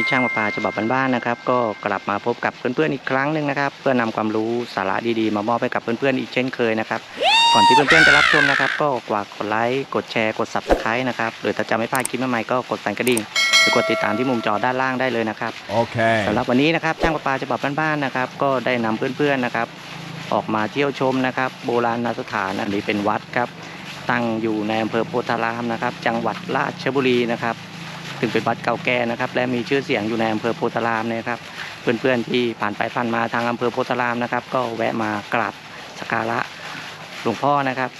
ดีครับวันนี้ช่างประปาฉบับบ้านๆนะครับ ก็กลับมาพบกับเพื่อนๆอีกครั้งหนึ่งนะครับ เพื่อนำความรู้สาระดีๆ มามอบให้กับเพื่อนๆอีกเช่นเคยนะครับ ก่อนที่เพื่อนๆจะรับชมนะครับ ก็กว่ากดไลค์กดแชร์กด subscribe นะครับหรือถ้าจะไม่พลาดคลิปใหม่ๆก็กดสั่นกระดิ่งหรือกดติดตามที่มุมจอด้านล่างได้เลยนะครับ Okay. สำหรับวันนี้นะครับช่างประปาฉบับบ้านๆนะครับ ก็ได้นำเพื่อนๆนะครับ ออกมาเที่ยวชมนะครับ โบราณสถานอันนี้เป็นวัดครับตั้งอยู่ในอำเภอโพธารามนะครับ จังหวัดราชบุรีนะครับ ถึงเป็นวัดเก่าแก่นะครับ และมีชื่อเสียงอยู่ในอำเภอโพธารามนะครับ เพื่อนๆที่ผ่านไปผ่านมาทางอำเภอโพธารามนะครับ ก็แวะมากราบสักการะหลวงพ่อนะครับ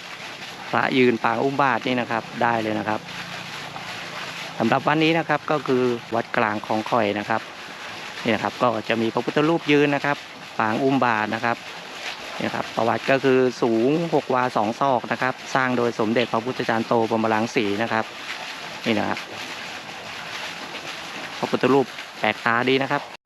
พระยืนปางอุ้มบาทนี่นะครับได้เลยนะครับสำหรับวันนี้นะครับก็คือวัดกลางของข่อยนะครับนี่นะครับก็จะมีพระพุทธรูปยืนนะครับปางอุ้มบาทนะครับนี่ครับประวัติก็คือสูง 6 วา2ศอกนะครับ สร้างโดยสมเด็จพระพุทธจารย์โตบรมรังสีนะครับ นี่นะครับ พระพุทธรูปแปลกตาดีนะครับ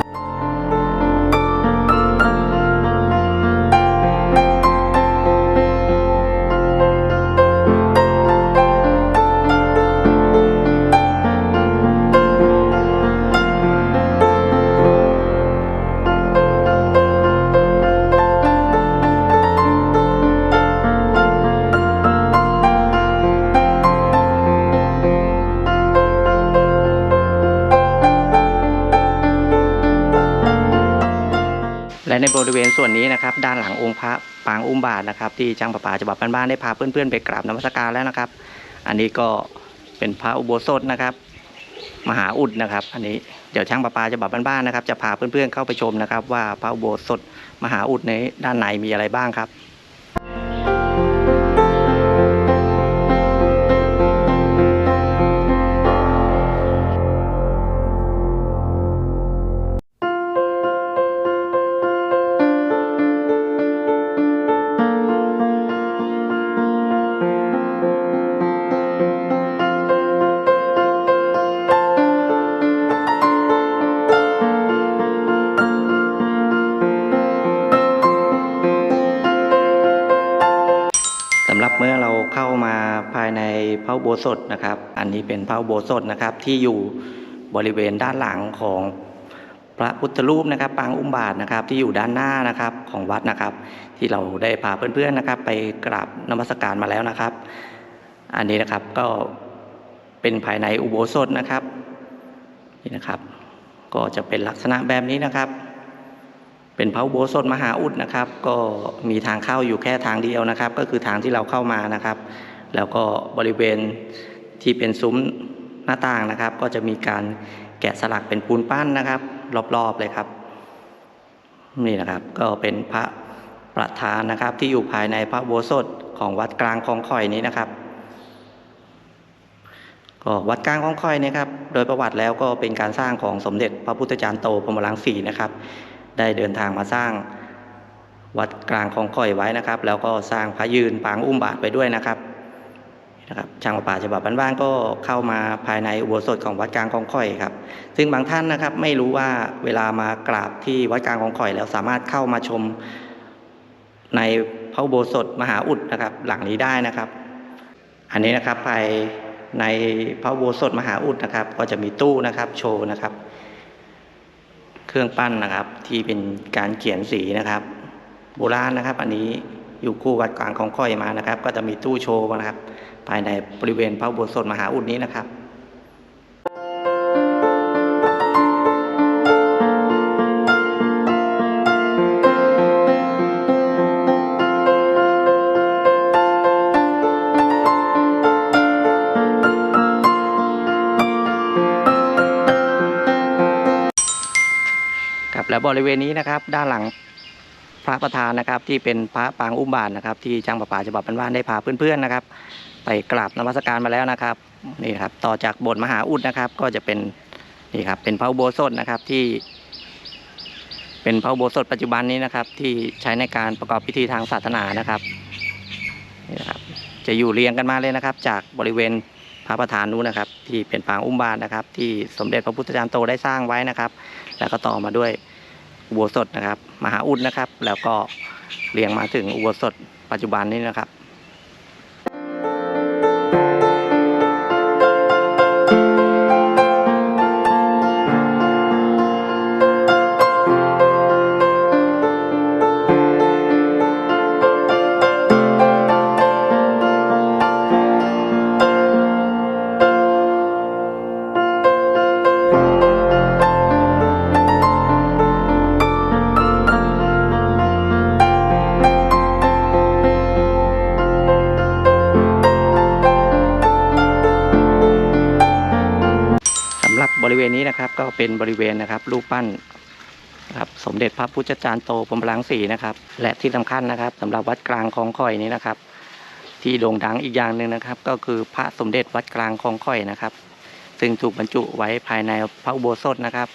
ริเวณส่วนนี้นะครับ ด้านหลังองค์พระปางอุ้มบาทนะครับ ที่จังประปาฉบับบ้านๆได้พาเพื่อนๆไปกราบนมัสการแล้วนะครับ อันนี้ก็เป็นพระอุโบสถนะครับ มหาอุดนะครับ อันนี้เดี๋ยวช่างประปาฉบับบ้านๆนะครับ จะพาเพื่อนๆเข้าไปชมนะครับ ว่าพระอุโบสถมหาอุดในด้านในมีอะไรบ้างครับ สถนะครับ อันนี้เป็นพระอุโบสถนะครับ ที่อยู่บริเวณด้านหลังของพระพุทธรูปนะครับ ปางอุ้มบาทนะครับ ที่อยู่ด้านหน้านะครับของวัดนะครับ ที่เราได้พาเพื่อนๆนะครับ ไปกราบนมัสการมาแล้วนะครับ อันนี้นะครับก็เป็นภายในอุโบสถนะครับนี่นะครับ ก็จะเป็นลักษณะแบบนี้นะครับ เป็นพระอุโบสถมหาอุดนะครับ ก็มีทางเข้าอยู่แค่ทางเดียวนะครับ ก็คือทางที่เราเข้ามานะครับ แล้วก็บริเวณที่เป็นซุ้มหน้าต่างนะครับ ก็จะมีการแกะสลักเป็นปูนปั้นนะครับ รอบๆเลยครับ นี่นะครับก็เป็นพระประธานนะครับ ที่อยู่ภายในพระโบสถของวัดกลางคลองข่อยนี้นะครับก็วัดกลางคลองข่อยนี่ยครับ โดยประวัติแล้วก็เป็นการสร้างของสมเด็จพระพุทธจารย์โตพรมรังสีนะครับ ได้เดินทางมาสร้างวัดกลางคลองข่อยไว้นะครับ แล้วก็สร้างพระยืนปางอุ้มบาทไว้ด้วยนะครับ นะครับช่างประปาฉบับบ้านๆก็เข้ามาภายในอุโบสถของวัดกลางคลองข่อยครับ ซึ่งบางท่านนะครับไม่รู้ว่าเวลามากราบที่วัดกลางคลองข่อย แล้วสามารถเข้ามาชมในพระอุโบสถมหาอุดนะครับ หลังนี้ได้นะครับ อันนี้นะครับภายในพระอุโบสถมหาอุดนะครับ ก็จะมีตู้นะครับโชว์นะครับ เครื่องปั้นนะครับที่เป็นการเขียนสีนะครับ โบราณนะครับ อันนี้อยู่คู่วัดกลางของค่อยมานะครับ ก็จะมีตู้โชว์นะครับ ภายในบริเวณพระอุโบสถมหาอุดนี้นะครับครับและบริเวณนี้นะครับด้านหลังพระประธานนะครับที่เป็นพระปางอุ้มบาทนะครับที่จ้างประปาฉบับบ้านๆได้พาเพื่อนๆนะครับ ไปกราบนมัสการมาแล้วนะครับนี่ครับต่อจากโบสถ์มหาอุดนะครับ ก็จะเป็นนี่ครับเป็นพระอุโบสถนะครับที่ เป็นพระอุโบสถปัจจุบันนี้นะครับ ที่ใช้ในการประกอบพิธีทางศาสนานะครับนี่นะครับ จะอยู่เรียงกันมาเลยนะครับ จากบริเวณพระประธานนู้นนะครับ ที่เป็นปางอุ้มบาทนะครับ ที่สมเด็จพระพุทธจารย์โตได้สร้างไว้นะครับ แล้วก็ต่อมาด้วยอุโบสถนะครับ มหาอุดนะครับ แล้วก็เรียงมาถึงอุโบสถปัจจุบันนี้นะครับ ณนี้นะครับ ก็เป็นบริเวณนะครับ รูปปั้นนะครับสมเด็จพระพุทธจารย์โตพรมรังสีนะครับ และที่สำคัญนะครับสำหรับวัดกลางคลองข่อยนี้นะครับ ที่โด่งดังอีกอย่างหนึ่งนะครับ ก็คือพระสมเด็จวัดกลางคลองข่อยนะครับ ซึ่งถูกบรรจุไว้ภายในพระอุโบสถนะครับ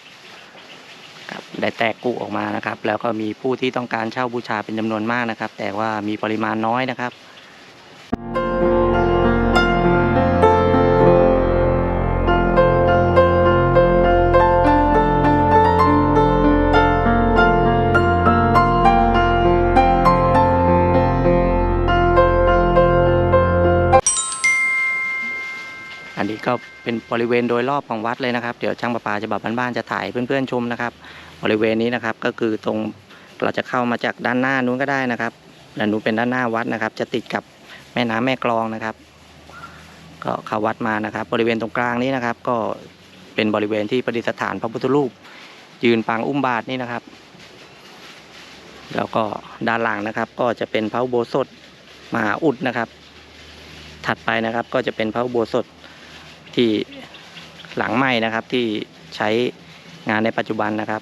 ครับได้แตกกุออกมานะครับ แล้วก็มีผู้ที่ต้องการเช่าบูชาเป็นจำนวนมากนะครับ แต่ว่ามีปริมาณน้อยนะครับ ก็เป็นบริเวณโดยรอบของวัดเลยนะครับ เดี๋ยวช่างประปาจะแบบบ้านๆจะถ่ายเพื่อนๆชมนะครับ บริเวณนี้นะครับก็คือตรงเราจะเข้ามาจากด้านหน้านู้นก็ได้นะครับด้านนู้นเป็นด้านหน้าวัดนะครับ จะติดกับแม่น้ำแม่กลองนะครับ ก็เข้าวัดมานะครับ บริเวณตรงกลางนี้นะครับ ก็เป็นบริเวณที่ประดิษฐานพระพุทธรูป ยืนปางอุ้มบาทนี่นะครับ แล้วก็ด้านหลังนะครับ ก็จะเป็นพระอุโบสถมหาอุดนะครับ ถัดไปนะครับก็จะเป็นพระอุโบสถ ที่หลังใหม่นะครับที่ใช้งานในปัจจุบันนะครับ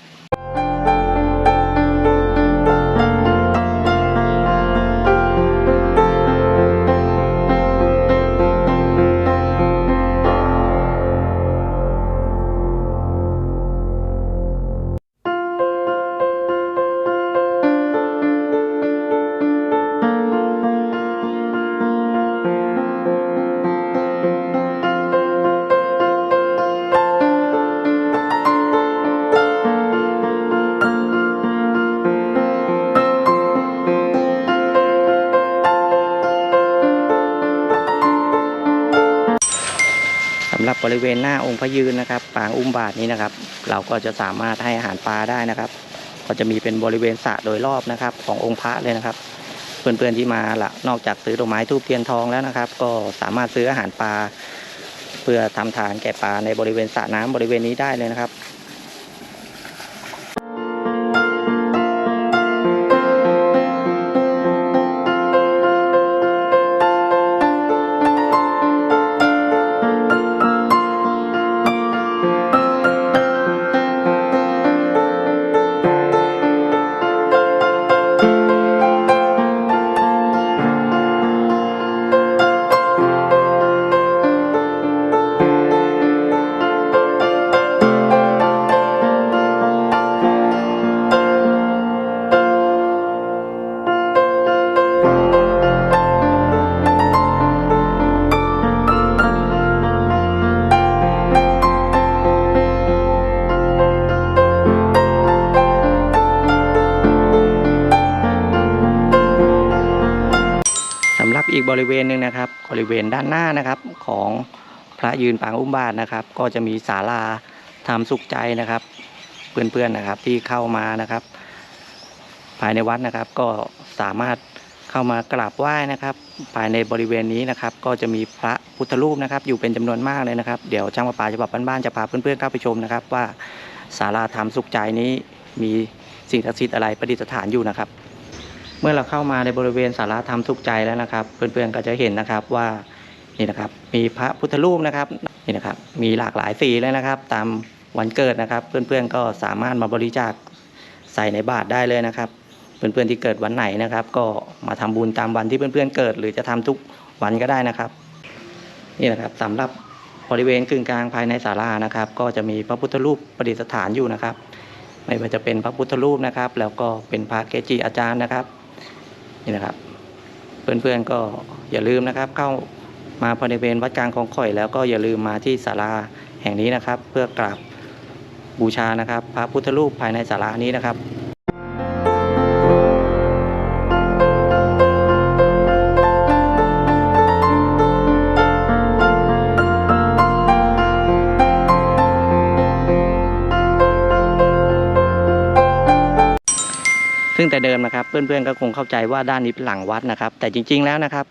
บบริเวณหน้าองค์พระยืนนะครับปางอุ้มบาทนี้นะครับ เราก็จะสามารถให้อาหารปลาได้นะครับ ก็จะมีเป็นบริเวณสระโดยรอบนะครับ ขององค์พระเลยนะครับ เพื่อนๆที่มาละนอกจากซื้อดอกไม้ทูบเทียนทองแล้วนะครับ ก็สามารถซื้ออาหารปลาเพื่อทำทานแก่ปลาในบริเวณสระน้ำบริเวณนี้ได้เลยนะครับ บริเวณหนึ่งนะครับ บริเวณด้านหน้านะครับของพระยืนปางอุ้มบาทนะครับ ก็จะมีศาลาทำสุขใจนะครับ เพื่อนๆนะครับที่เข้ามานะครับ ภายในวัดนะครับก็สามารถเข้ามากราบไหว้นะครับ ภายในบริเวณนี้นะครับ ก็จะมีพระพุทธรูปนะครับ อยู่เป็นจำนวนมากเลยนะครับ เดี๋ยวช่างประปาฉบับบ้านๆจะพาเพื่อนๆเข้าไปชมนะครับ ว่าศาลาธรรมสุขใจนี้มีสิ่งศักดิ์สิทธิ์อะไรประดิษฐานอยู่นะครับ เมื่อเราเข้ามาในบริเวณสาราธรรมทุกใจแล้วนะครับ เพื่อนๆก็จะเห็นนะครับว่านี่นะครับ มีพระพุทธรูปนะครับนี่นะครับ มีหลากหลายสีเลยนะครับ ตามวันเกิดนะครับ เพื่อนๆก็สามารถมาบริจาคใส่ในบาตรได้เลยนะครับ เพื่อนๆที่เกิดวันไหนนะครับ ก็มาทำบุญตามวันที่เพื่อนๆเกิด หรือจะทำทุกวันก็ได้นะครับ นี่นะครับสำหรับบริเวณกึ่งกลางภายในศาลานะครับ ก็จะมีพระพุทธรูปประดิษฐานอยู่นะครับ ไม่ว่าจะเป็นพระพุทธรูปนะครับ แล้วก็เป็นพระเกจิอาจารย์นะครับ นี่นะครับ เพื่อนๆก็อย่าลืมนะครับ เข้ามาบริเวณวัดกลางคลองข่อย แล้วก็อย่าลืมมาที่ศาลาแห่งนี้นะครับ เพื่อกราบบูชานะครับ พระพุทธรูปภายในศาลานี้นะครับ ซึ่งแต่เดิมนะครับเพื่อนๆก็คงเข้าใจว่าด้านนี้เป็นหลังวัดนะครับ แต่จริงๆแล้วนะครับ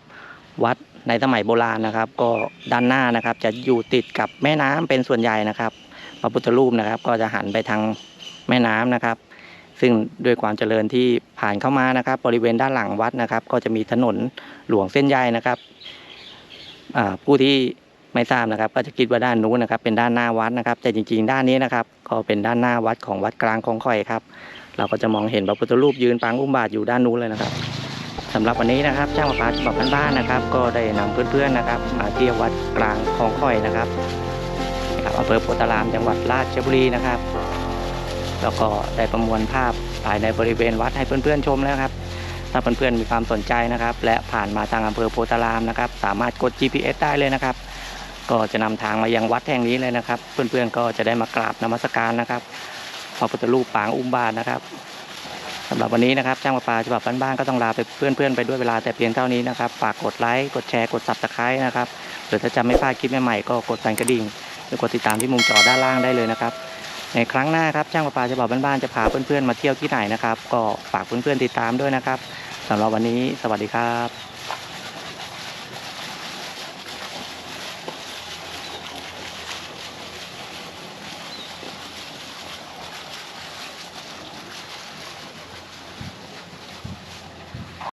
วัดในสมัยโบราณนะครับ ก็ด้านหน้านะครับ จะอยู่ติดกับแม่น้ำเป็นส่วนใหญ่นะครับพระพุทธรูปนะครับ ก็จะหันไปทางแม่น้ำนะครับ ซึ่งด้วยความเจริญที่ผ่านเข้ามานะครับ บริเวณด้านหลังวัดนะครับ ก็จะมีถนนหลวงเส้นใหญ่นะครับผู้ที่ไม่ทราบนะครับ ก็จะคิดว่าด้านนู้นนะครับ เป็นด้านหน้าวัดนะครับ แต่จริง ๆ ด้านนี้นะครับ ก็เป็นด้านหน้าวัดของวัดกลางคลองข่อยครับ เราก็จะมองเห็นพระพุทธรูปยืนปางอุ้มบาทอยู่ด้านนู้นเลยนะครับสำหรับวันนี้นะครับช่างประปาฉบับบ้านๆนะครับ ก็ได้นำเพื่อนๆนะครับ มาเที่ยววัดกลางคลองข่อยนะครับอำเภอโพธารามจังหวัดราชบุรีนะครับ แล้วก็ได้ประมวลภาพภายในบริเวณวัดให้เพื่อนๆชมแล้วครับ ถ้าเพื่อนๆมีความสนใจนะครับ และผ่านมาทางอำเภอโพธารามนะครับ สามารถกด GPS ได้เลยนะครับ ก็จะนำทางมายังวัดแห่งนี้เลยนะครับ เพื่อนๆก็จะได้มากราบนมัสการนะครับ พระพุทธรูปปางอุ้มบาทนะครับสำหรับวันนี้นะครับช่างประปาฉบับบ้านๆก็ต้องลาไปเพื่อนๆไปด้วยเวลาแต่เพียงเท่านี้นะครับฝากกดไลค์กดแชร์กด subscribe นะครับหรือถ้าจะไม่พลาดคลิปใหม่ๆก็กดสั่นกระดิ่งหรือกดติดตามที่มุมจอด้านล่างได้เลยนะครับ ในครั้งหน้าครับช่างประปาฉบับบ้านๆจะพาเพื่อนๆมาเที่ยวที่ไหนนะครับ ก็ฝากเพื่อนๆติดตามด้วยนะครับสำหรับวันนี้ สวัสดีครับ